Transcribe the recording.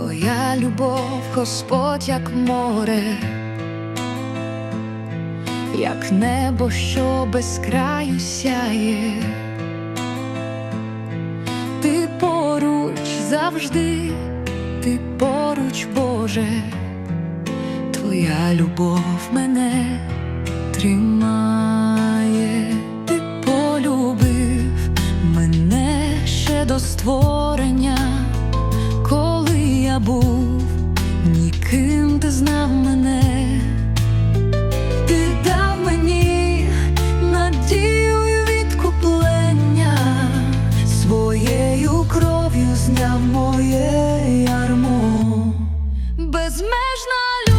Твоя любов, Господь, як море, як небо, що без краю сяє. Ти поруч завжди, ти поруч, Боже, Твоя любов мене тримає, ти полюбив мене ще до створення, був, ніким ти знав мене, ти дав мені надію і відкуплення, своєю кров'ю зняв моє ярмо безмежна.